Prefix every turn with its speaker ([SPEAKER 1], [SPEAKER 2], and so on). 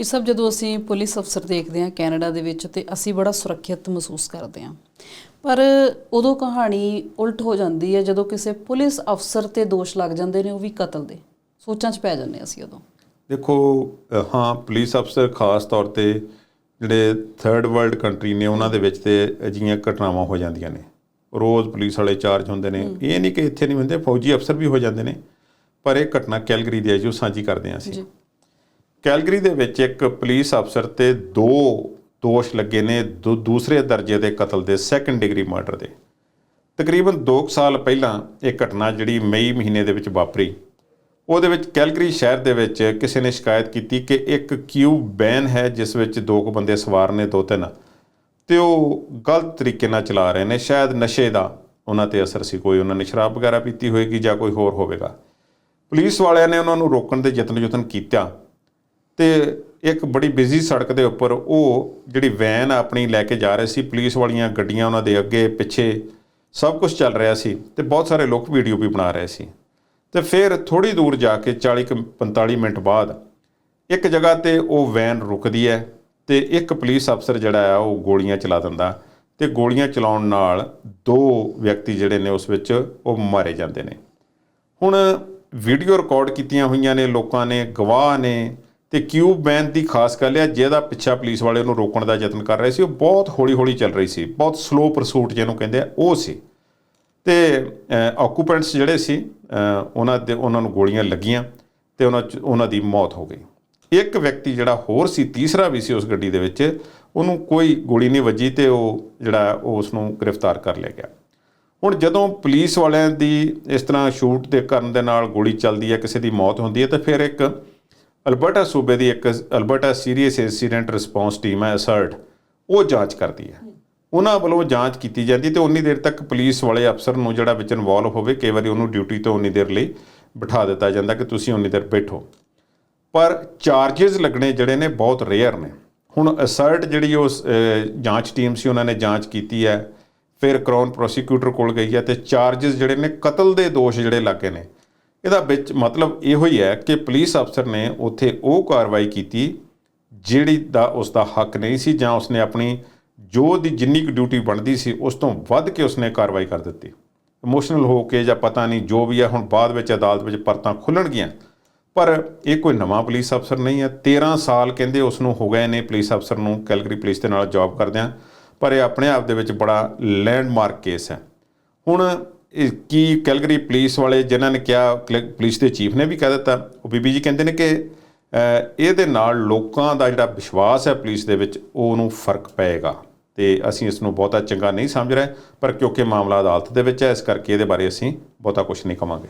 [SPEAKER 1] ਇਹ ਸਭ ਜਦੋਂ ਅਸੀਂ ਪੁਲਿਸ ਅਫਸਰ ਦੇਖਦੇ ਹਾਂ ਕੈਨੇਡਾ ਦੇ ਵਿੱਚ ਤੇ ਅਸੀਂ ਬੜਾ ਸੁਰੱਖਿਅਤ ਮਹਿਸੂਸ ਕਰਦੇ ਹਾਂ। ਪਰ ਉਦੋਂ ਕਹਾਣੀ ਉਲਟ ਹੋ ਜਾਂਦੀ ਹੈ ਜਦੋਂ ਕਿਸੇ ਪੁਲਿਸ ਅਫਸਰ ਤੇ ਦੋਸ਼ ਲੱਗ ਜਾਂਦੇ ਨੇ ਉਹ ਵੀ ਕਤਲ ਦੇ। ਸੋਚਾਂ 'ਚ ਪੈ ਜਾਂਦੇ ਅਸੀਂ ਉਦੋਂ।
[SPEAKER 2] ਦੇਖੋ ਹਾਂ ਪੁਲਿਸ ਅਫਸਰ ਖਾਸ ਤੌਰ ਤੇ ਜਿਹੜੇ ਥਰਡ ਵਰਲਡ ਕੰਟਰੀ ਨੇ ਉਹਨਾਂ ਦੇ ਵਿੱਚ ਤੇ ਅਜਿਹੀਆਂ ਘਟਨਾਵਾਂ ਹੋ ਜਾਂਦੀਆਂ ਨੇ। ਰੋਜ਼ ਪੁਲਿਸ ਵਾਲੇ ਚਾਰਜ ਹੁੰਦੇ ਨੇ। ਇਹ ਨਹੀਂ ਕਿ ਇੱਥੇ ਨਹੀਂ ਹੁੰਦੇ ਫੌਜੀ ਅਫਸਰ ਵੀ ਹੋ ਜਾਂਦੇ ਨੇ। ਪਰ ਇਹ ਘਟਨਾ ਕੈਲਗਰੀ ਦੀ ਹੈ ਜੋ ਸਾਂਝੀ ਕਰਦੇ ਹਾਂ ਅਸੀਂ। ਕੈਲਗਰੀ ਦੇ ਵਿੱਚ ਇੱਕ ਪੁਲਿਸ ਅਫਸਰ ਤੇ ਦੋ ਦੋਸ਼ ਲੱਗੇ ਨੇ ਦੂ- ਦੂਸਰੇ ਦਰਜੇ ਦੇ ਕਤਲ ਦੇ ਸੈਕੰਡ ਡਿਗਰੀ ਮਰਡਰ ਦੇ। ਤਕਰੀਬਨ 2 ਸਾਲ ਪਹਿਲਾਂ ਇਹ ਘਟਨਾ ਜਿਹੜੀ ਮਈ ਮਹੀਨੇ ਦੇ ਵਿੱਚ ਵਾਪਰੀ। ਉਹਦੇ ਵਿੱਚ ਕੈਲਗਰੀ ਸ਼ਹਿਰ ਦੇ ਵਿੱਚ ਕਿਸੇ ਨੇ ਸ਼ਿਕਾਇਤ ਕੀਤੀ ਕਿ ਇੱਕ ਕਿਊਬ ਬੈਨ ਹੈ, ਜਿਸ ਵਿੱਚ ਦੋ ਕੁ ਬੰਦੇ ਸਵਾਰ ਨੇ, ਦੋ ਤਿੰਨ। ਤੇ ਉਹ ਗਲਤ ਤਰੀਕੇ ਨਾਲ ਚਲਾ ਰਹੇ ਨੇ। ਸ਼ਾਇਦ ਨਸ਼ੇ ਦਾ ਉਹਨਾਂ ਤੇ ਅਸਰ ਸੀ। ਕੋਈ ਉਹਨਾਂ ਨੇ ਸ਼ਰਾਬ ਵਗੈਰਾ ਪੀਤੀ ਹੋਏਗੀ ਜਾਂ ਕੋਈ ਹੋਰ ਹੋਵੇਗਾ। ਪੁਲਿਸ ਵਾਲਿਆਂ ਨੇ ਉਹਨਾਂ ਨੂੰ ਰੋਕਣ ਦੇ ਯਤਨ ਯਤਨ ਕੀਤਾ ਤੇ ਇੱਕ ਬੜੀ ਬਿਜ਼ੀ ਸੜਕ ਦੇ ਉੱਪਰ ਉਹ ਜਿਹੜੀ ਵੈਨ ਆਪਣੀ ਲੈ ਕੇ ਜਾ ਰਹੇ ਸੀ ਪੁਲਿਸ ਵਾਲੀਆਂ ਗੱਡੀਆਂ ਉਹਨਾਂ ਦੇ ਅੱਗੇ, ਪਿੱਛੇ ਸਭ ਕੁਝ ਚੱਲ ਰਿਹਾ ਸੀ ਤੇ ਬਹੁਤ ਸਾਰੇ ਲੋਕ ਵੀਡੀਓ ਵੀ ਬਣਾ ਰਹੇ ਸੀ। ਤੇ ਫਿਰ ਥੋੜੀ ਦੂਰ ਜਾ ਕੇ 40 ਕੁ 45 ਮਿੰਟ ਬਾਅਦ ਇੱਕ ਜਗ੍ਹਾ ਤੇ ਉਹ ਵੈਨ ਰੁਕਦੀ ਹੈ ਤੇ ਇੱਕ ਪੁਲਿਸ ਅਫਸਰ ਜਿਹੜਾ ਆ ਉਹ ਗੋਲੀਆਂ ਚਲਾ ਦਿੰਦਾ ਤੇ ਗੋਲੀਆਂ ਚਲਾਉਣ ਨਾਲ ਦੋ ਵਿਅਕਤੀ ਜਿਹੜੇ ਨੇ ਉਸ ਵਿੱਚ ਉਹ ਮਾਰੇ ਜਾਂਦੇ ਨੇ। ਹੁਣ ਵੀਡੀਓ ਰਿਕਾਰਡ ਕੀਤੀਆਂ ਹੋਈਆਂ ਨੇ, ਲੋਕਾਂ ਨੇ, ਗਵਾਹ ਨੇ ਤੇ ਕਿਊਬ ਵੈਨ ਦੀ ਖਾਸ ਗੱਲ ਹੈ, ਜਿਹਦਾ ਪਿੱਛਾ ਪੁਲਿਸ ਵਾਲੇ ਉਹਨੂੰ ਰੋਕਣ ਦਾ ਯਤਨ ਕਰ ਰਹੇ ਸੀ, ਉਹ ਬਹੁਤ ਹੌਲੀ-ਹੌਲੀ ਚੱਲ ਰਹੀ ਸੀ, ਬਹੁਤ ਸਲੋ ਪਰਸੂਟ ਜਿਹਨੂੰ ਕਹਿੰਦੇ ਆ, ਉਹ ਸੀ। ਤੇ ਆਕੂਪੈਂਟਸ ਜਿਹੜੇ ਸੀ ਉਹਨਾਂ ਦੇ, ਉਹਨਾਂ ਨੂੰ ਗੋਲੀਆਂ ਲੱਗੀਆਂ ਤੇ ਉਹਨਾਂ 'ਚ- ਉਹਨਾਂ ਦੀ ਮੌਤ ਹੋ ਗਈ। ਇੱਕ ਵਿਅਕਤੀ ਜਿਹੜਾ ਹੋਰ ਸੀ, ਤੀਸਰਾ ਵੀ ਸੀ ਉਸ ਗੱਡੀ ਦੇ ਵਿੱਚ, ਉਹਨੂੰ ਕੋਈ ਗੋਲੀ ਨਹੀਂ ਵੱਜੀ ਤੇ ਉਹ ਜਿਹੜਾ ਉਹ ਉਸ ਨੂੰ ਗ੍ਰਿਫਤਾਰ ਕਰ ਲਿਆ ਗਿਆ। ਹੁਣ ਜਦੋਂ ਪੁਲਿਸ ਵਾਲਿਆਂ ਦੀ ਇਸ ਤਰ੍ਹਾਂ ਸ਼ੂਟ ਦੇ ਕਰਨ ਦੇ ਨਾਲ ਗੋਲੀ ਚੱਲਦੀ ਹੈ, ਕਿਸੇ ਦੀ ਮੌਤ ਹੁੰਦੀ ਹੈ, ਤਾਂ ਫਿਰ ਇੱਕ ਅਲਬਰਟਾ ਸੂਬੇ ਦੀ ਇੱਕ Alberta serious incident response team ਹੈ ਅਸਰਟ, ਉਹ ਜਾਂਚ ਕਰਦੀ ਹੈ। ਉਹਨਾਂ ਵੱਲੋਂ ਜਾਂਚ ਕੀਤੀ ਜਾਂਦੀ ਤੇ ਉਨੀ ਦੇਰ ਤੱਕ ਪੁਲਿਸ ਵਾਲੇ ਅਫਸਰ ਨੂੰ ਜਿਹੜਾ ਵਿੱਚ ਇਨਵੋਲਵ ਹੋਵੇ, ਕਈ ਵਾਰੀ ਉਹਨੂੰ ਡਿਊਟੀ ਤੋਂ ਉਨੀ ਦੇਰ ਲਈ ਬਿਠਾ ਦਿੱਤਾ ਜਾਂਦਾ ਕਿ ਤੁਸੀਂ ਉਨੀ ਦੇਰ ਬੈਠੋ। ਪਰ ਚਾਰजेस ਲੱਗਣੇ ਜਿਹੜੇ ਨੇ ਬਹੁਤ ਰੇਅਰ ਨੇ। ਹੁਣ ਅਸਰਟ ਜਿਹੜੀ ਉਹ ਜਾਂਚ ਟੀਮ ਸੀ, ਉਹਨਾਂ ਨੇ ਜਾਂਚ ਕੀਤੀ ਹੈ, ਫਿਰ ਕ੍ਰਾਊਨ ਪ੍ਰੋਸੀਕਿਊਟਰ ਕੋਲ ਗਈ ਹੈ ਤੇ ਚਾਰजेस ਜਿਹੜੇ ਨੇ ਕਤਲ ਦੇ ਦੋਸ਼ ਜਿਹੜੇ ਲੱਗੇ ਨੇ। ਇਹਦਾ ਵਿੱਚ ਮਤਲਬ ਇਹੋ ਹੀ ਹੈ ਕਿ ਪੁਲਿਸ ਅਫਸਰ ਨੇ ਉੱਥੇ ਉਹ ਕਾਰਵਾਈ ਕੀਤੀ ਜਿਹੜੀ ਦਾ ਉਸ ਦਾ ਹੱਕ ਨਹੀਂ ਸੀ ਜਾਂ ਉਸਨੇ ਆਪਣੀ ਜੋ ਦੀ ਜਿੰਨੀ ਕੁ ਡਿਊਟੀ ਬਣਦੀ ਸੀ ਉਸ ਤੋਂ ਵੱਧ ਕੇ ਉਸਨੇ ਕਾਰਵਾਈ ਕਰ ਦਿੱਤੀ। ਇਮੋਸ਼ਨਲ ਹੋ ਕੇ ਜਾਂ ਪਤਾ ਨਹੀਂ ਜੋ ਵੀ ਹੈ, ਹੁਣ ਬਾਅਦ ਵਿੱਚ ਅਦਾਲਤ ਵਿੱਚ ਪਰਤਾਂ ਖੁੱਲਣਗੀਆਂ। ਪਰ ਇਹ ਕੋਈ ਨਵਾਂ ਪੁਲਿਸ ਅਫਸਰ ਨਹੀਂ ਹੈ। 13 ਸਾਲ ਕਹਿੰਦੇ ਉਸ ਨੂੰ ਹੋ ਗਏ ਨੇ ਪੁਲਿਸ ਅਫਸਰ ਨੂੰ ਕੈਲਗਰੀ ਪੁਲਿਸ ਦੇ ਨਾਲ ਜੌਬ ਕਰਦਿਆਂ। ਪਰ ਇਹ ਆਪਣੇ ਆਪ ਦੇ ਵਿੱਚ ਬੜਾ ਲੈਂਡਮਾਰਕ ਕੇਸ ਹੈ। ਹੁਣ ਕੀ ਕੈਲਗਰੀ ਪੁਲਿਸ ਵਾਲੇ ਜਿਨ੍ਹਾਂ ਨੇ ਕਿਹਾ, ਕਲ- ਪੁਲਿਸ ਦੇ ਚੀਫ ਨੇ ਵੀ ਕਹਿ ਦਿੱਤਾ। ਉਹ ਬੀਬੀ ਜੀ ਕਹਿੰਦੇ ਨੇ ਕਿ ਇਹਦੇ ਨਾਲ ਲੋਕਾਂ ਦਾ ਜਿਹੜਾ ਵਿਸ਼ਵਾਸ ਹੈ ਪੁਲਿਸ ਦੇ ਵਿੱਚ, ਉਹਨੂੰ ਫ਼ਰਕ ਪਏਗਾ। ਤੇ ਅਸੀਂ ਇਸ ਨੂੰ ਬਹੁਤਾ ਚੰਗਾ ਨਹੀਂ ਸਮਝ ਰਹੇ, ਪਰ ਕਿਉਂਕਿ ਮਾਮਲਾ ਅਦਾਲਤ ਦੇ ਵਿੱਚ ਹੈ, ਇਸ ਕਰਕੇ ਇਹਦੇ ਬਾਰੇ ਅਸੀਂ ਬਹੁਤਾ ਕੁਝ ਨਹੀਂ ਕਵਾਂਗੇ।